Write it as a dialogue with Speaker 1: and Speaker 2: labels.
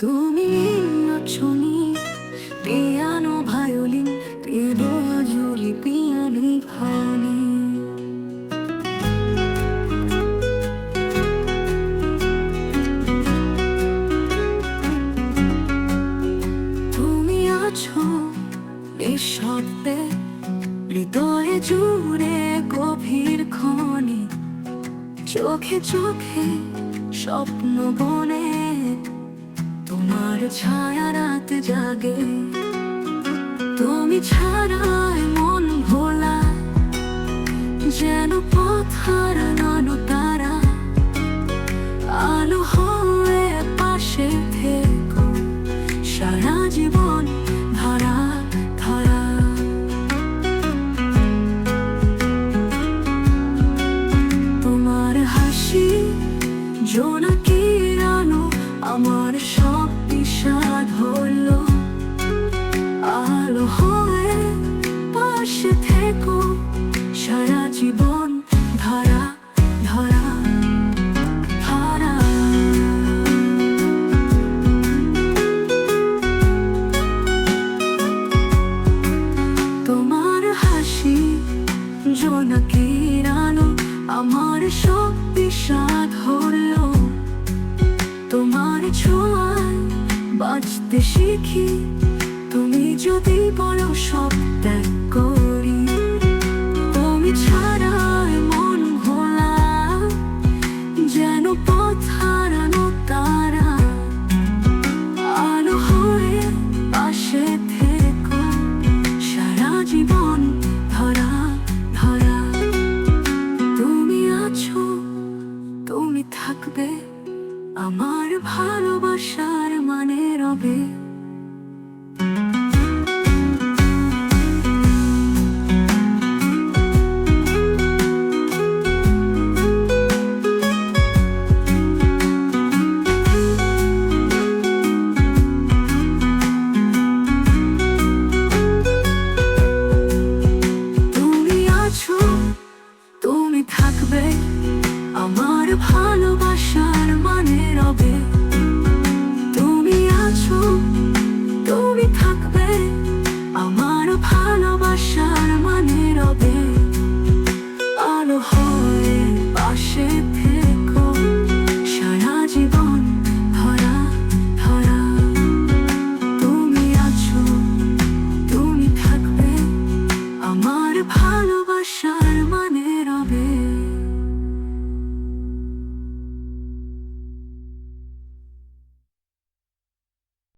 Speaker 1: তুমি নচনি piano violin piano Julie piano ভানি তুমি আছো নিঃশব্দে হৃদয়ে জুড়ে গভীর খনি। চোখে চোখে স্বপ্ন বনে তোমার ছায়া রাত জাগে। তুমি ছাড়ায় মন ভোলা যেন পথ বাঁচতে শিখি। তুমি যদি বলো সব ত্যাগ ভালোবাসার মানে রবে।